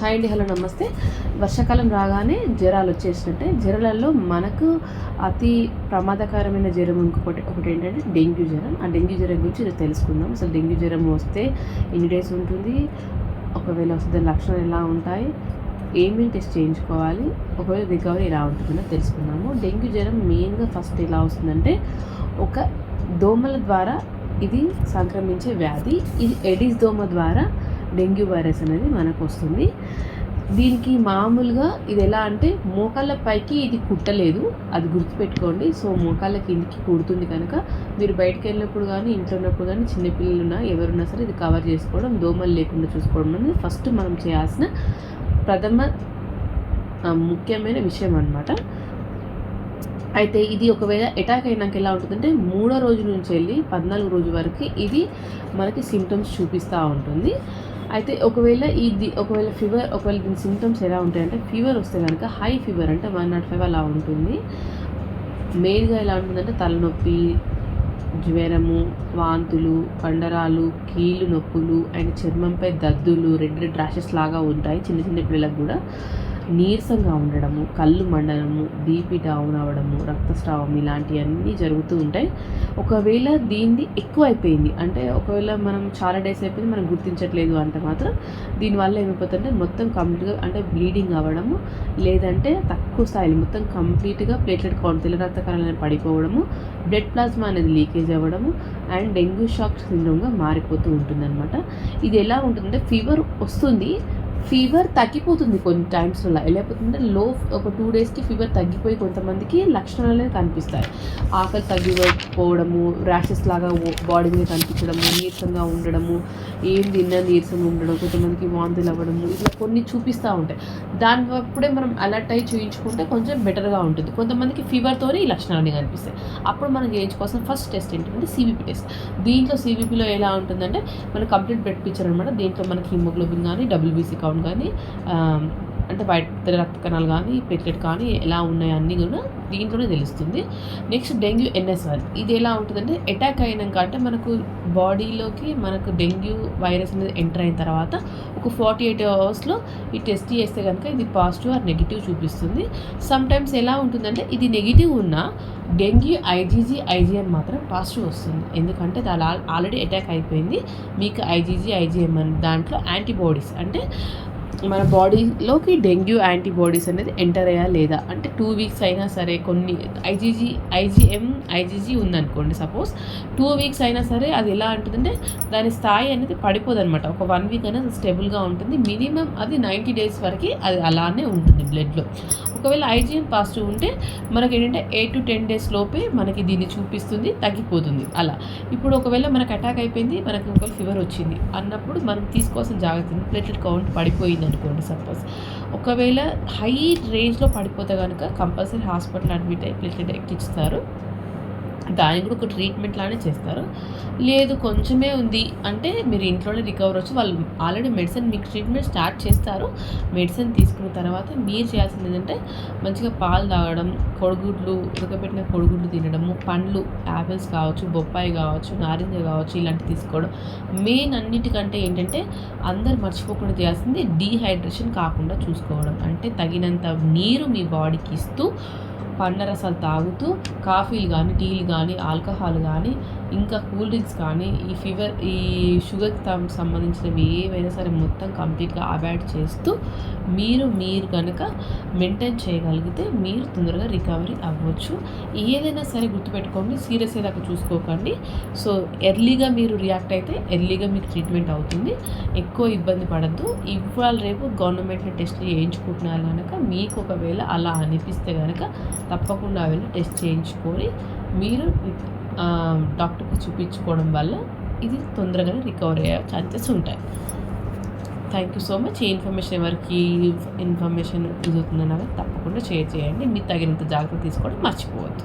Hi అండి hello నమస్తే. వర్షాకాలం రాగానే జ్వరాలు వచ్చేసినట్టే. జ్వరాలలో మనకు అతి ప్రమాదకరమైన జ్వరం ఇంకొకటి ఒకటి ఏంటంటే డెంగ్యూ జ్వరం. ఆ డెంగ్యూ జ్వరం గురించి తెలుసుకుందాం. అసలు డెంగ్యూ జ్వరం వస్తే ఎన్ని డేస్ ఉంటుంది? ఒకవేళ వస్తే దాని లక్షణాలు ఎలా ఉంటాయి? ఏమేమి టెస్ట్ చేయించుకోవాలి? ఒకవేళ రికవరీ ఎలా ఉంటుందో తెలుసుకుందాము. డెంగ్యూ జ్వరం మెయిన్గా ఫస్ట్ ఎలా వస్తుందంటే ఒక దోమల ద్వారా ఇది సంక్రమించే వ్యాధి. ఇది ఎడిస్ దోమ ద్వారా డెంగ్యూ వైరస్ అనేది మనకు వస్తుంది దీనికి మామూలుగా ఇది ఎలా అంటే మోకాళ్ళ పైకి ఇది కుట్టలేదు. అది గుర్తుపెట్టుకోండి. సో మోకాళ్ళ కిందికి కుడుతుంది కనుక మీరు బయటకు వెళ్ళినప్పుడు కానీ ఇంట్లో ఉన్నప్పుడు కానీ చిన్నపిల్లలున్నా ఎవరున్నా సరే ఇది కవర్ చేసుకోవడం దోమలు లేకుండా చూసుకోవడం అనేది ఫస్ట్ మనం చేయాల్సిన ప్రథమ ముఖ్యమైన విషయం అనమాట అయితే ఇది ఒకవేళ అటాక్ అయినాక ఎలా ఉంటుందంటే మూడో రోజు నుంచి వెళ్ళి పద్నాలుగు రోజు వరకు ఇది మనకి సిమ్టమ్స్ చూపిస్తూ ఉంటుంది. అయితే ఒకవేళ ఇది ఒకవేళ ఫీవర్ ఒకవేళ దీని సిమ్టమ్స్ ఎలా ఉంటాయంటే ఫీవర్ వస్తే కనుక హై ఫీవర్ అంటే వన్ నాట్ ఫైవ్ అలా ఉంటుంది. మెయిన్గా ఎలా ఉంటుందంటే తలనొప్పి జ్వరము వాంతులు కండరాలు కీళ్ళు నొప్పులు అండ్ చర్మంపై దద్దులు రెడ్ రెడ్ ర్యాషెస్ లాగా ఉంటాయి చిన్న చిన్న పిల్లలకు కూడా. నీరసంగా ఉండడము కళ్ళు మండడము బీపీ డౌన్ అవ్వడము రక్తస్రావం ఇలాంటివన్నీ జరుగుతూ ఉంటాయి. ఒకవేళ దీన్ని ఎక్కువ అయిపోయింది అంటే ఒకవేళ మనం చాలా డేస్ అయిపోయింది మనం గుర్తించట్లేదు అంటే మాత్రం దీనివల్ల ఏమైపోతుందంటే మొత్తం కంప్లీట్గా అంటే బ్లీడింగ్ అవ్వడము లేదంటే తక్కువ స్థాయిలో మొత్తం కంప్లీట్గా ప్లేట్లెట్ కౌంట్ తెల్ల రక్త కణాలను పడిపోవడము బ్లడ్ ప్లాస్మా అనేది లీకేజ్ అవ్వడము అండ్ డెంగ్యూ షాక్ సిండ్రోమ్గా మారిపోతూ ఉంటుందన్నమాట. ఇది ఎలా ఉంటుందంటే ఫీవర్ వస్తుంది ఫీవర్ తగ్గిపోతుంది కొన్ని టైమ్స్లో ఎలా అయిపోతుందంటే లో ఒక టూ డేస్కి ఫీవర్ తగ్గిపోయి కొంతమందికి లక్షణాలు అనేవి కనిపిస్తాయి. ఆకలి తగ్గిపోవడము ర్యాషెస్ లాగా బాడీ మీద కనిపించడము నీరసంగా ఉండడము ఏం తిన్నా నీరసంగా ఉండడం కొంతమందికి వాంతులు అవ్వడము ఇట్లా కొన్ని చూపిస్తూ ఉంటాయి. దాని అప్పుడే మనం అలర్ట్ అయ్యి చూయించుకుంటే కొంచెం బెటర్గా ఉంటుంది. కొంతమందికి ఫీవర్తోనే ఈ లక్షణాలు కనిపిస్తాయి. అప్పుడు మనం చేయించుకోవాల్సిన ఫస్ట్ టెస్ట్ ఏంటంటే సిబిపి టెస్ట్ దీంట్లో సిబిపిలో ఎలా ఉంటుందంటే మనం కంప్లీట్ బ్లడ్ పిక్చర్ అనమాట దీంట్లో మనకి హిమోగ్లోబిన్ కానీ డబ్ల్యూబీసీ కౌంట్ కానీ అంటే వైట్ రక్త కణాలు కానీ ప్లేట్లెట్ కానీ ఎలా ఉన్నాయి అన్నీ కూడా దీంట్లోనే తెలుస్తుంది. Next dengue NSR. ఇది ఎలా ఉంటుందంటే అటాక్ అయినాక అంటే మనకు బాడీలోకి మనకు డెంగ్యూ వైరస్ అనేది ఎంటర్ అయిన తర్వాత ఒక ఫార్టీ ఎయిట్ అవర్స్లో ఈ టెస్ట్ చేస్తే కనుక ఇది పాజిటివ్ ఆర్ నెగిటివ్ చూపిస్తుంది. సమ్టైమ్స్ ఎలా ఉంటుందంటే ఇది నెగిటివ్ ఉన్నా డెంగ్యూ ఐజీజీ ఐజీఎం మాత్రం పాజిటివ్ వస్తుంది. ఎందుకంటే దాని ఆల్రెడీ అటాక్ అయిపోయింది. మీకు ఐజీజీ ఐజీఎం అని దాంట్లో యాంటీబాడీస్ అంటే మన బాడీలోకి డెంగ్యూ యాంటీబాడీస్ అనేది ఎంటర్ అయ్యా లేదా? అంటే టూ వీక్స్ అయినా సరే కొన్ని ఐజీజీ ఐజీఎం ఐజీజీ ఉందనుకోండి సపోజ్. టూ వీక్స్ అయినా సరే అది ఎలా ఉంటుందంటే దాని స్థాయి అనేది పడిపోదు అనమాట ఒక వన్ వీక్ అనేది స్టేబుల్గా ఉంటుంది. మినిమం అది నైంటీ డేస్ వరకు అది అలానే ఉంటుంది బ్లడ్లో. ఒకవేళ ఐజీఎం పాజిటివ్ ఉంటే మనకి ఏంటంటే ఎయిట్ టు టెన్ డేస్ లోపే మనకి దీన్ని చూపిస్తుంది తగ్గిపోతుంది అలా. ఇప్పుడు ఒకవేళ మనకు అటాక్ అయిపోయింది మనకి ఒకవేళ ఫీవర్ వచ్చింది అన్నప్పుడు మనం తీసుకోవాల్సిన జాగ్రత్త ప్లేటెడ్ కౌంట్ పడిపోయింది అనుకోండి సపోజ్. ఒకవేళ హై రేంజ్లో పడిపోతే కనుక కంపల్సరీ హాస్పిటల్ అడ్మిట్ అయి ప్లేటెడ్ ఎక్కిస్తారు. దానికి కూడా ఒక ట్రీట్మెంట్ లానే చేస్తారు. లేదు కొంచెమే ఉంది. అంటే మీరు ఇంట్లోనే రికవర్ వచ్చి వాళ్ళు ఆల్రెడీ మెడిసిన్ మీకు ట్రీట్మెంట్ స్టార్ట్ చేస్తారు. మెడిసిన్ తీసుకున్న తర్వాత మీరు చేయాల్సింది ఏంటంటే మంచిగా పాలు తాగడం కొడుగుడ్లు ఉడకబెట్టిన కొడుగుడ్లు తినడము పండ్లు యాపిల్స్ కావచ్చు బొప్పాయి కావచ్చు నారింజ కావచ్చు ఇలాంటివి తీసుకోవడం. మెయిన్ అన్నిటికంటే ఏంటంటే అందరు మర్చిపోకుండా చేయాల్సింది డీహైడ్రేషన్ కాకుండా చూసుకోవడం. అంటే తగినంత నీరు మీ బాడీకి ఇస్తూ పండ్ల రసాలు తాగుతూ కాఫీలు కానీ టీలు కానీ ఆల్కహాల్ కానీ ఇంకా కూల్ డ్రింక్స్ కానీ ఈ ఫీవర్ ఈ షుగర్కి సంబంధించినవి ఏవైనా సరే మొత్తం కంప్లీట్గా అవాయిడ్ చేస్తూ మీరు మీరు కనుక మెయింటైన్ చేయగలిగితే మీరు తొందరగా రికవరీ అవ్వచ్చు. ఏదైనా సరే గుర్తుపెట్టుకోండి సీరియస్ అయ్యేదాకా చూసుకోకండి. సో ఎర్లీగా మీరు రియాక్ట్ అయితే ఎర్లీగా మీకు ట్రీట్మెంట్ అవుతుంది. ఎక్కువ ఇబ్బంది పడద్దు. ఇవాళ రేపు గవర్నమెంట్ టెస్ట్లు చేయించుకుంటున్నారు కనుక మీకు ఒకవేళ అలా అనిపిస్తే కనుక తప్పకుండా వెళ్ళి టెస్ట్ చేయించుకొని మీరు డాక్టర్కి చూపించుకోవడం వల్ల ఇది తొందరగానే రికవర్ అయ్యే ఛాన్సెస్ ఉంటాయి. థ్యాంక్ యూ సో మచ్ ఈ ఇన్ఫర్మేషన్ ఎవరికి ఇన్ఫర్మేషన్ యూజ్ అవుతుందన్నా తప్పకుండా షేర్ చేయండి. మీరు తగినంత జాగ్రత్త తీసుకోవడం మర్చిపోవద్దు.